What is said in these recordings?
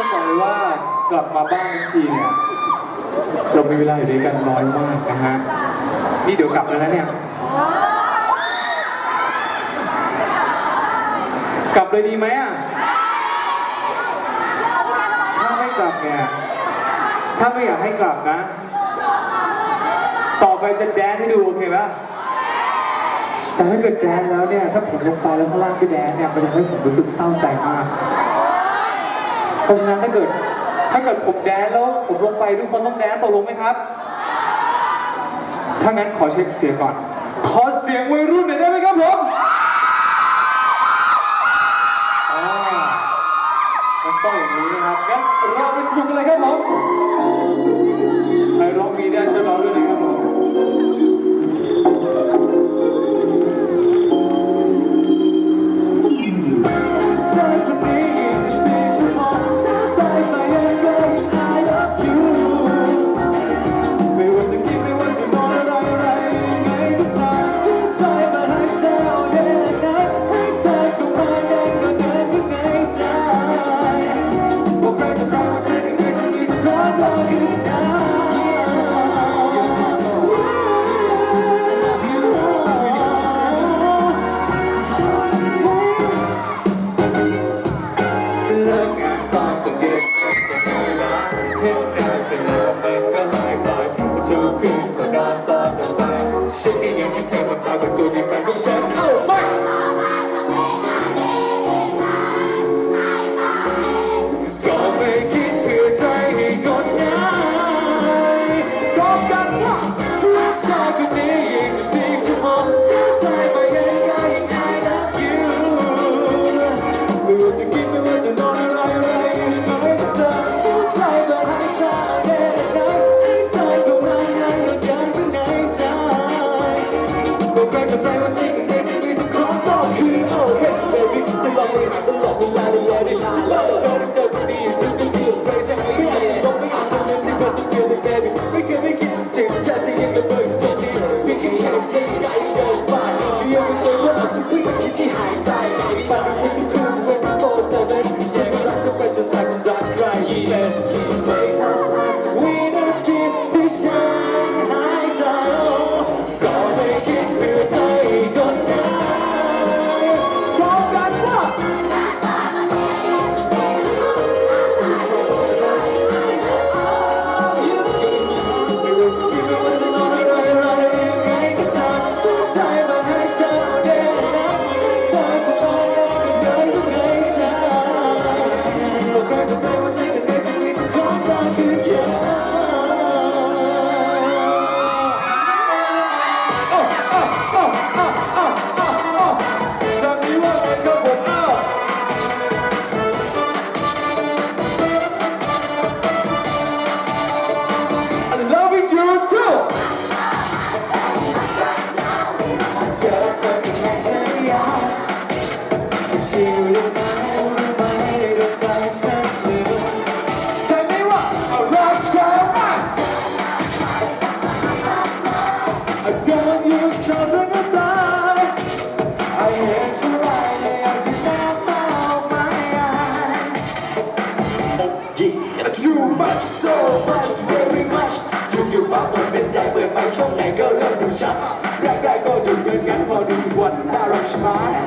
ต้องบอกเลยว่ากลับมาบ้านทีเนี่ยเรามีเวลาอยู่ด้วยกันน้อยมากนะฮะนี่เดี๋ยวกลับแล้วนะเนี่ย กลับเลยดีไหมอะถ้าไม่กลับเนี่ยถ้าไม่อยากให้กลับนะ ต่อไปจะแดนให้ดูโอเคปะแต่ถ้าเกิดแดนแล้วเนี่ย ถ้าผมลงไปแล้วข้างล่างไปแดนเนี่ยมันจะให้ผมรู้สึกเศร้าใจมาก เพราะฉะนั้นถ้าเกิดถ้าเกิดผมแดนแล้วผมลงไปทุกคนต้องแดนตกลงไหมครับ ถ้างั้นขอเช็คเสียงก่อน ขอเสียงวัยรุ่นหน่อยได้ไหมครับผมต้องอย่างนี้นะครับงั้นเราไปสนุกกันเลยครับผม you to keep me time.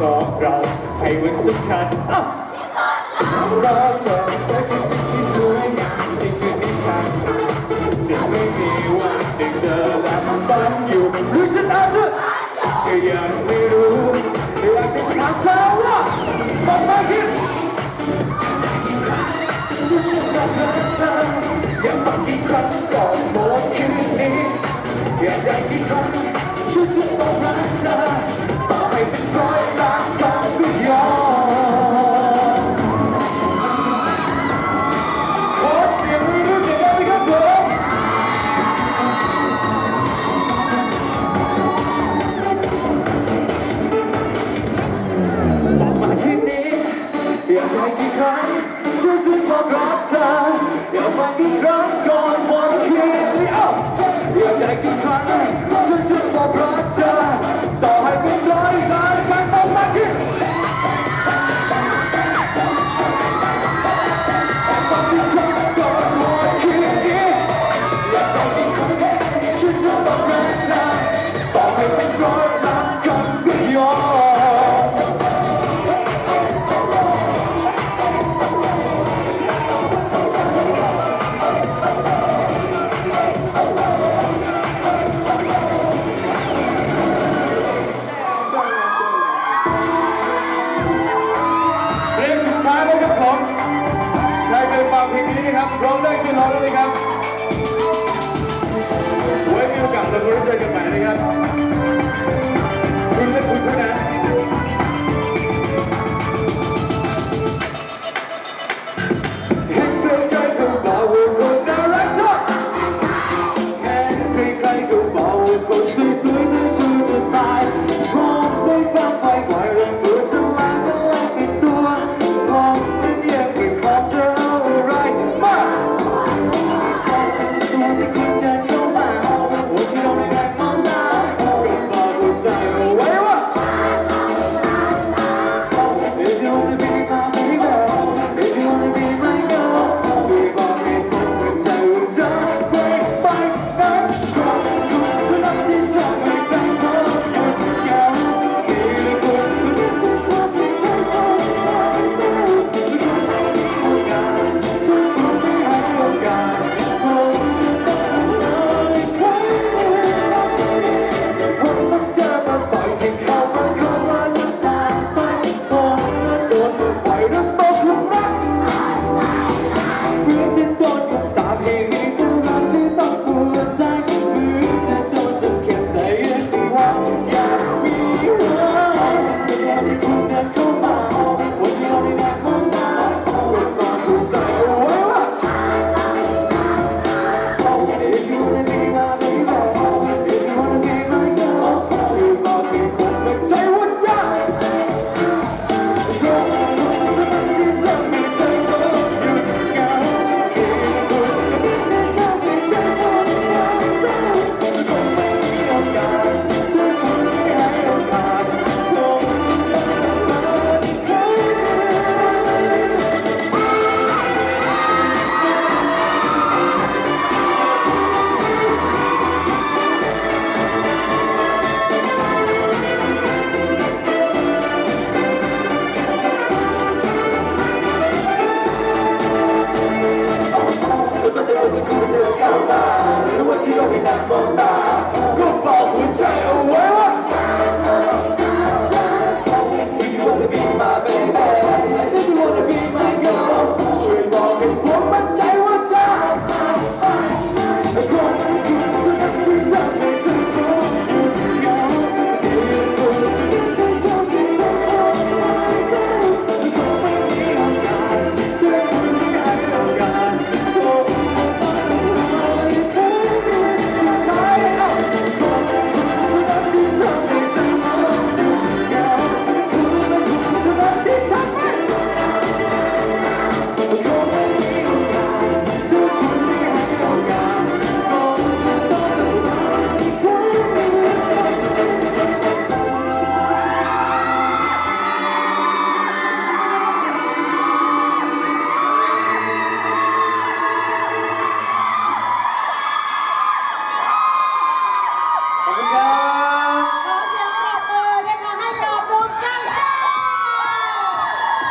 ขอเราให้วันสำคัญเรอเธอ ครั้ช่วยฉันบอรักเธออย่าฟังกี่ครั้งก่อนหมดคิดอย่าได้กี่ครั้ช่วยฉันบอรัก ครับร้องได้ช่วยร้องด้วยครับไว้มีโอกาสเราจะรู้จักกันใหม่นะครับ